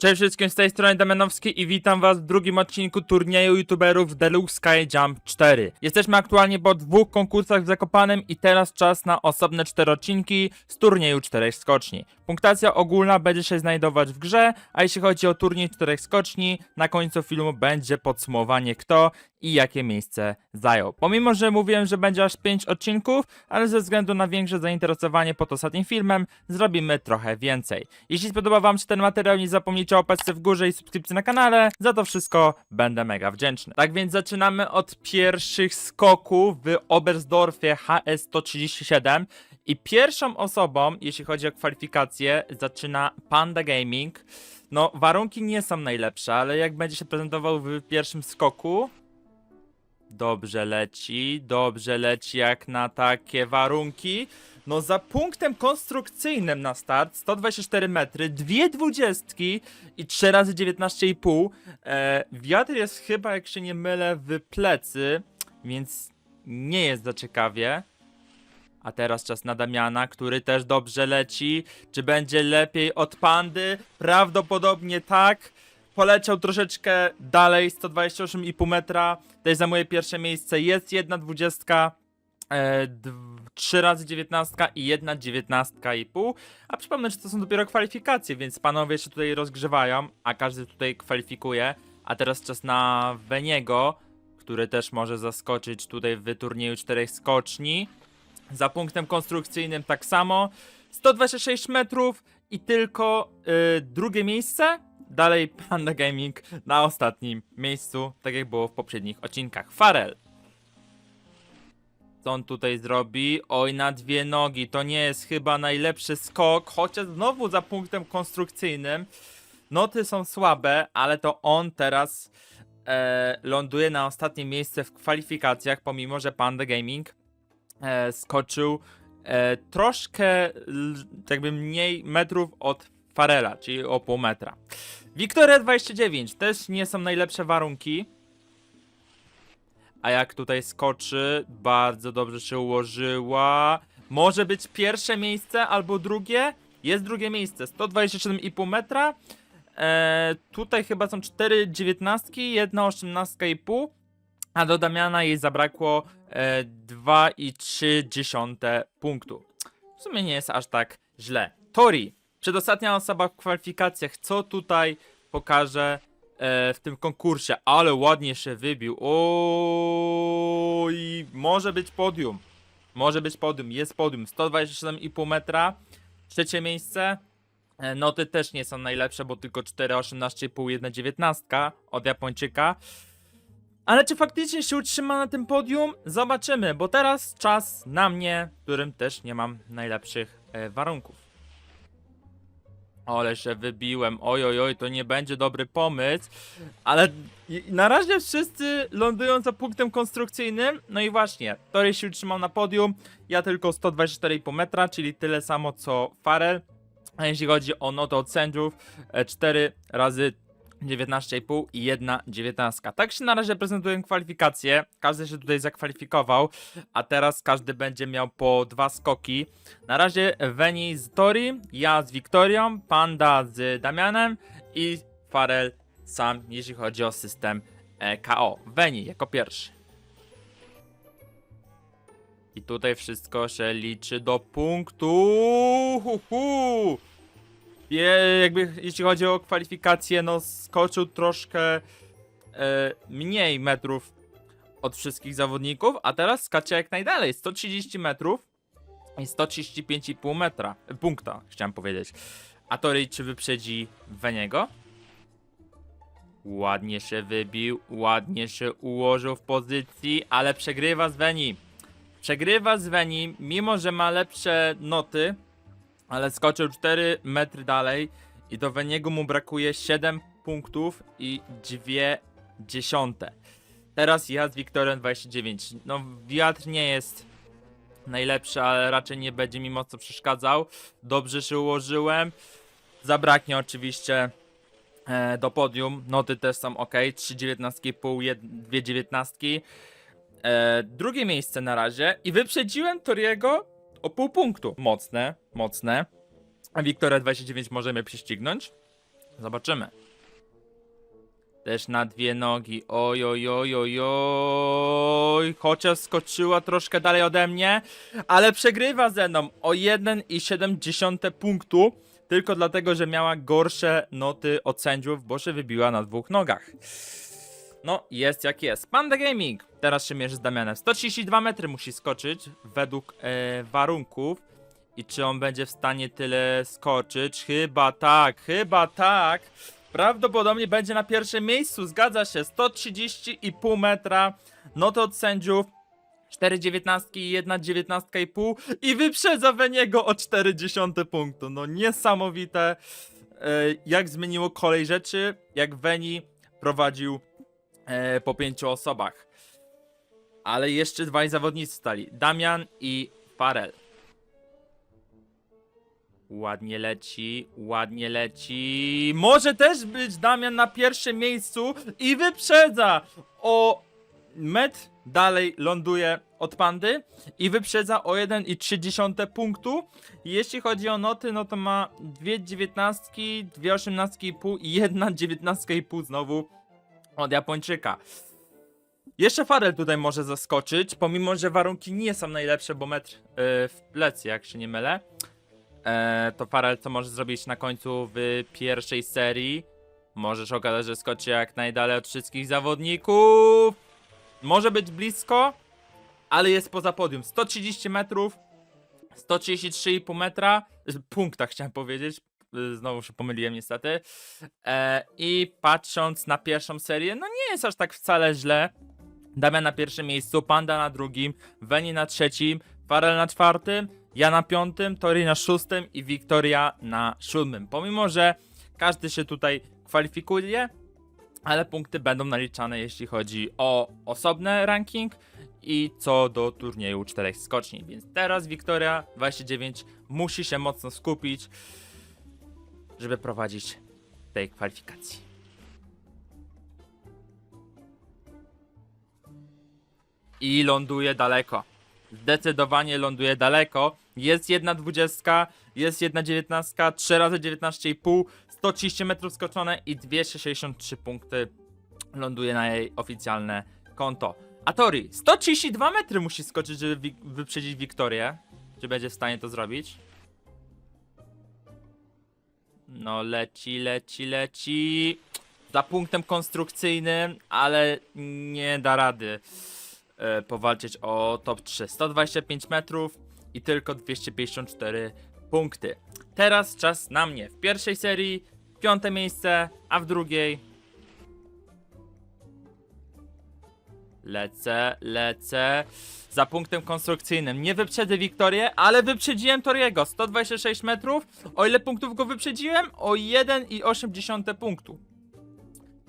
Cześć wszystkim, z tej strony Damianowski i witam was w drugim odcinku turnieju youtuberów Deluxe Sky Jump 4. Jesteśmy aktualnie po dwóch konkursach w Zakopanem i teraz czas na osobne cztery odcinki z turnieju czterech skoczni. Punktacja ogólna będzie się znajdować w grze, a jeśli chodzi o turniej czterech skoczni, na końcu filmu będzie podsumowanie kto i jakie miejsce zajął. Pomimo, że mówiłem, że będzie aż 5 odcinków, ale ze względu na większe zainteresowanie pod ostatnim filmem, zrobimy trochę więcej. Jeśli spodoba wam się ten materiał, nie zapomnijcie o łapce w górze i subskrypcji na kanale, za to wszystko będę mega wdzięczny. Tak więc zaczynamy od pierwszych skoków w Oberstdorfie HS-137 i pierwszą osobą, jeśli chodzi o kwalifikacje, zaczyna Panda Gaming. No, warunki nie są najlepsze, ale jak będzie się prezentował w pierwszym skoku, Dobrze leci, dobrze leci jak na takie warunki. No za punktem konstrukcyjnym na start 124 metry, dwie dwudziestki i 3 razy 19,5. E, wiatr jest chyba, jak się nie mylę, w plecy, więc nie jest za ciekawie. A teraz czas na Damiana, który też dobrze leci. Czy będzie lepiej od Pandy? Prawdopodobnie tak poleciał troszeczkę dalej, 128,5 metra. Tutaj zajmuje pierwsze miejsce. Jest jedna dwudziestka, e, trzy razy dziewiętnastka i jedna dziewiętnastka i pół. A przypomnę, że to są dopiero kwalifikacje, więc panowie się tutaj rozgrzewają, a każdy tutaj kwalifikuje. A teraz czas na Veniego, który też może zaskoczyć tutaj w turnieju czterech skoczni. Za punktem konstrukcyjnym tak samo. 126 metrów i tylko y, drugie miejsce. Dalej Panda Gaming na ostatnim miejscu, tak jak było w poprzednich odcinkach. Farel. Co on tutaj zrobi? Oj, na dwie nogi. To nie jest chyba najlepszy skok, chociaż znowu za punktem konstrukcyjnym. Noty są słabe, ale to on teraz e, ląduje na ostatnim miejsce w kwalifikacjach, pomimo że Panda Gaming e, skoczył e, troszkę jakby mniej metrów od Farela, czyli o pół metra. Wiktoria 29, też nie są najlepsze warunki. A jak tutaj skoczy, bardzo dobrze się ułożyła. Może być pierwsze miejsce albo drugie. Jest drugie miejsce, 127,5 metra. E, tutaj chyba są 4 dziewiętnastki, jedna osiemnastka i pół. A do Damiana jej zabrakło e, 2,3 punktu. W sumie nie jest aż tak źle. Tori, przedostatnia osoba w kwalifikacjach. Co tutaj pokaże w tym konkursie? Ale ładnie się wybił. Oj, może być podium. Może być podium. Jest podium. 127,5 metra. Trzecie miejsce. E, Noty też nie są najlepsze, bo tylko 4,18,5, 1,19 od Japończyka. Ale czy faktycznie się utrzyma na tym podium? Zobaczymy, bo teraz czas na mnie, którym też nie mam najlepszych e, warunków. Ale się wybiłem, oj, oj, oj, to nie będzie dobry pomysł, ale na razie wszyscy lądują za punktem konstrukcyjnym, no i właśnie, Tory się utrzymał na podium, ja tylko 124,5 metra, czyli tyle samo co Farel, a jeśli chodzi o notę od sędziów, e, 4 razy 19,5 i jedna 19. Tak się na razie prezentują kwalifikacje. Każdy się tutaj zakwalifikował, a teraz każdy będzie miał po dwa skoki. Na razie Veni z Tori, ja z Wiktorią, Panda z Damianem i Farel sam, jeśli chodzi o system e, KO. Veni jako pierwszy. I tutaj wszystko się liczy do punktu. Hu, hu. Je, jakby jeśli chodzi o kwalifikacje, no skoczył troszkę e, mniej metrów od wszystkich zawodników, a teraz skacze jak najdalej, 130 metrów i 135,5 metra, e, punkta, chciałem powiedzieć. A Tori czy wyprzedzi Veniego? Ładnie się wybił, ładnie się ułożył w pozycji, ale przegrywa z Veni. Przegrywa z Veni, mimo że ma lepsze noty, ale skoczył 4 metry dalej i do Veniego mu brakuje 7 punktów i 2 dziesiąte. Teraz ja z Wiktorem 29. No wiatr nie jest najlepszy, ale raczej nie będzie mi mocno przeszkadzał. Dobrze się ułożyłem. Zabraknie oczywiście e, do podium. Noty też są ok. 3 19,5, 2 19. E, drugie miejsce na razie i wyprzedziłem Toriego o pół punktu. Mocne, mocne. A Wiktoria 29 może mnie prześcignąć. Zobaczymy. Też na dwie nogi. Oj, oj, oj, oj, oj. Chociaż skoczyła troszkę dalej ode mnie, ale przegrywa ze mną o 1,7 punktu. Tylko dlatego, że miała gorsze noty od sędziów, bo się wybiła na dwóch nogach. No, jest jak jest. Panda Gaming teraz się mierzy z Damianem. 132 metry musi skoczyć według e, warunków. I czy on będzie w stanie tyle skoczyć? Chyba tak, chyba tak. Prawdopodobnie będzie na pierwszym miejscu, zgadza się. 130,5 metra. No to od sędziów. 4,19 i 1,19,5 i wyprzedza Weniego o 0,4 punktu. No niesamowite, e, jak zmieniło kolej rzeczy, jak Weni prowadził e, po pięciu osobach. Ale jeszcze dwaj zawodnicy stali. Damian i Farel. Ładnie leci, ładnie leci. Może też być Damian na pierwszym miejscu i wyprzedza o metr dalej ląduje od pandy i wyprzedza o 1,3 punktu. Jeśli chodzi o noty, no to ma dwie dziewiętnastki, dwie osiemnastki i pół i jedna dziewiętnastka i pół znowu od Japończyka. Jeszcze Farel tutaj może zaskoczyć, pomimo że warunki nie są najlepsze, bo metr yy, w plecy, jak się nie mylę. E, to Farel co może zrobić na końcu w pierwszej serii? Możesz okazać, że skoczy jak najdalej od wszystkich zawodników. Może być blisko, ale jest poza podium. 130 metrów, 133,5 metra, punkta chciałem powiedzieć. y, Znowu się pomyliłem niestety. E, I patrząc na pierwszą serię, no nie jest aż tak wcale źle. Damian na pierwszym miejscu, Panda na drugim, Veni na trzecim, Farel na czwartym, ja na piątym, Tori na szóstym i Wiktoria na siódmym. Pomimo, że każdy się tutaj kwalifikuje, ale punkty będą naliczane jeśli chodzi o osobny ranking i co do turnieju czterech skoczni. Więc teraz Wiktoria 29 musi się mocno skupić, żeby prowadzić tej kwalifikacji. I ląduje daleko. Zdecydowanie ląduje daleko. Jest jedna dwudziestka, jest jedna dziewiętnastka, 3 razy 19,5, 130 metrów skoczone i 263 punkty ląduje na jej oficjalne konto. A Tori, 132 metry musi skoczyć, żeby wyprzedzić Wiktorię. Czy będzie w stanie to zrobić? No leci, leci, leci. Za punktem konstrukcyjnym, ale nie da rady powalczyć o top 3. 125 metrów i tylko 254 punkty. Teraz czas na mnie. W pierwszej serii piąte miejsce, a w drugiej lecę, lecę za punktem konstrukcyjnym. Nie wyprzedzę Wiktorię, ale wyprzedziłem Toriego. 126 metrów. O ile punktów go wyprzedziłem? O 1,8 punktu.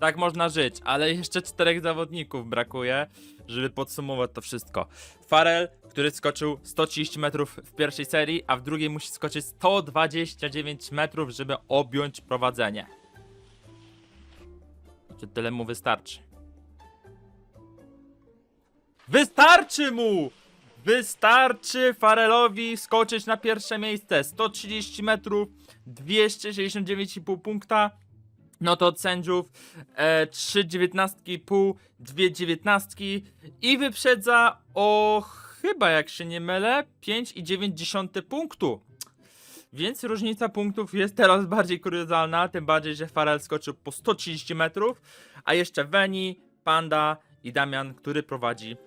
Tak można żyć, ale jeszcze czterech zawodników brakuje, żeby podsumować to wszystko. Farel, który skoczył 130 metrów w pierwszej serii, a w drugiej musi skoczyć 129 metrów, żeby objąć prowadzenie. Czy tyle mu wystarczy? Wystarczy mu! Wystarczy Farelowi skoczyć na pierwsze miejsce. 130 metrów, 269,5 punkta. No to od sędziów e, 3 19,5, 2 19 i wyprzedza o chyba jak się nie mylę 5,9 punktu. Więc różnica punktów jest teraz bardziej kuriozalna, tym bardziej, że Farel skoczył po 130 metrów, a jeszcze Veni, Panda i Damian, który prowadzi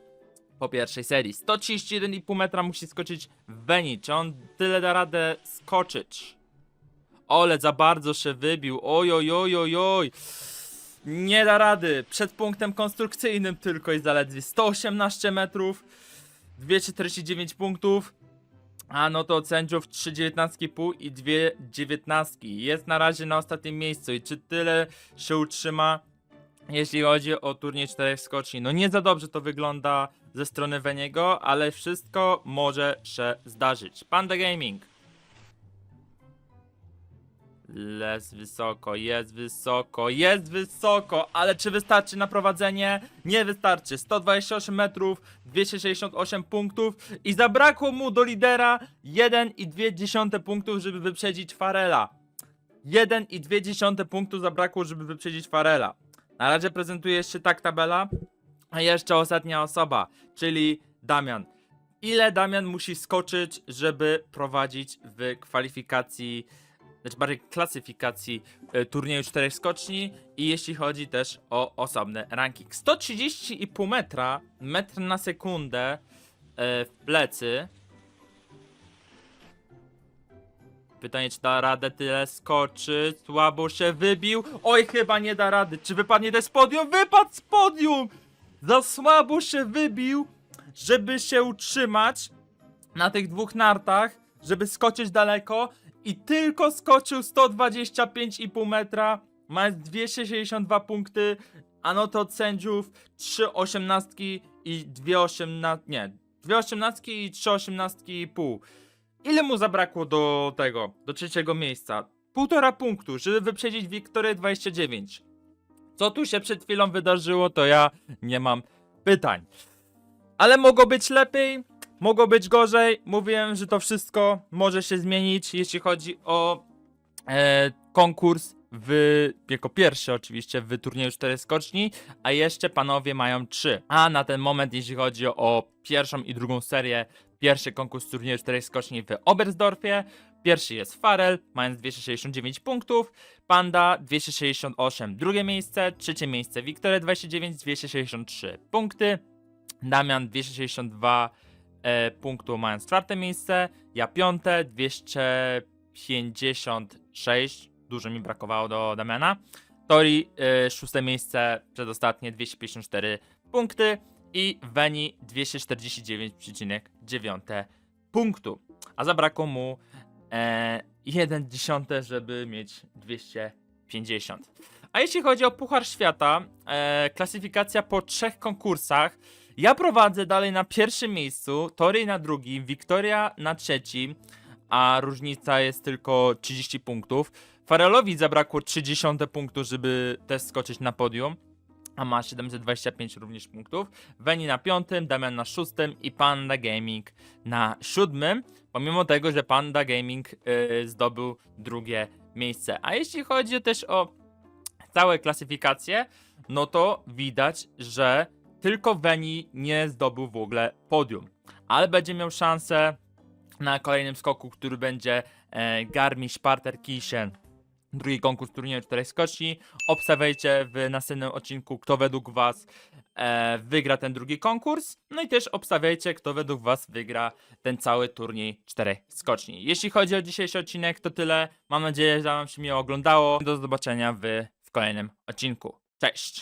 po pierwszej serii. 131,5 metra musi skoczyć Veni. Czy on tyle da radę skoczyć? Ole, za bardzo się wybił. Oj, oj, oj, oj, oj. Nie da rady. Przed punktem konstrukcyjnym tylko jest zaledwie 118 metrów. 249 punktów. A no to sędziów 3,19,5 i 2,19. Jest na razie na ostatnim miejscu i czy tyle się utrzyma, jeśli chodzi o turniej czterech skoczni? No nie za dobrze to wygląda ze strony Weniego, ale wszystko może się zdarzyć. Panda Gaming. Jest wysoko, jest wysoko, jest wysoko, ale czy wystarczy na prowadzenie? Nie wystarczy. 128 metrów, 268 punktów i zabrakło mu do lidera 1,2 punktów, żeby wyprzedzić Farela. 1,2 punktu zabrakło, żeby wyprzedzić Farela. Na razie prezentuje się tak tabela, a jeszcze ostatnia osoba, czyli Damian. Ile Damian musi skoczyć, żeby prowadzić w kwalifikacji, znaczy bardziej klasyfikacji e, turnieju czterech skoczni i jeśli chodzi też o osobny ranking. 130,5 metra, metr na sekundę e, w plecy. Pytanie, czy da radę tyle skoczyć? Słabo się wybił. Oj, chyba nie da rady. Czy wypadnie też z podium? Wypadł z podium! Za słabo się wybił, żeby się utrzymać na tych dwóch nartach, żeby skoczyć daleko i tylko skoczył 125,5 metra, mając 262 punkty, a no to od sędziów 3 osiemnastki i 2 osiemnastki, nie, 2 osiemnastki i 3 osiemnastki i pół. Ile mu zabrakło do tego, do trzeciego miejsca? Półtora punktu, żeby wyprzedzić Wiktorię 29. Co tu się przed chwilą wydarzyło, to ja nie mam pytań. Ale mogło być lepiej, mogło być gorzej. Mówiłem, że to wszystko może się zmienić, jeśli chodzi o e, konkurs w, jako pierwszy oczywiście w turnieju 4 skoczni, a jeszcze panowie mają 3. A na ten moment, jeśli chodzi o pierwszą i drugą serię, pierwszy konkurs turnieju 4 skoczni w Oberstdorfie, pierwszy jest Farel, mając 269 punktów, Panda 268 drugie miejsce, trzecie miejsce Wiktoria 29 263 punkty, Damian 262 e, punktu mając czwarte miejsce, ja piąte 256, dużo mi brakowało do Damiana, Tori e, szóste miejsce, przedostatnie 254 punkty. I Veni 249,9 punktu, a zabrakło mu e, 1 dziesiąte, żeby mieć 250. A jeśli chodzi o Puchar Świata, e, klasyfikacja po trzech konkursach, ja prowadzę dalej na pierwszym miejscu, Tory na drugim, Wiktoria na trzecim, a różnica jest tylko 30 punktów. Farelowi zabrakło 30 punktu, żeby też skoczyć na podium, a ma 725 również punktów. Veni na piątym, Damian na szóstym i Panda Gaming na siódmym, pomimo tego, że Panda Gaming y, zdobył drugie miejsce. A jeśli chodzi też o całe klasyfikacje, no to widać, że tylko Veni nie zdobył w ogóle podium, ale będzie miał szansę na kolejnym skoku, który będzie e, Garmisch-Partenkirchen. Drugi konkurs turnieju czterech skoczni. Obstawiajcie w następnym odcinku, kto według Was e, wygra ten drugi konkurs. No i też obstawiajcie, kto według Was wygra ten cały turniej czterech skoczni. Jeśli chodzi o dzisiejszy odcinek, to tyle. Mam nadzieję, że Wam się miło oglądało. Do zobaczenia w, w kolejnym odcinku. Cześć!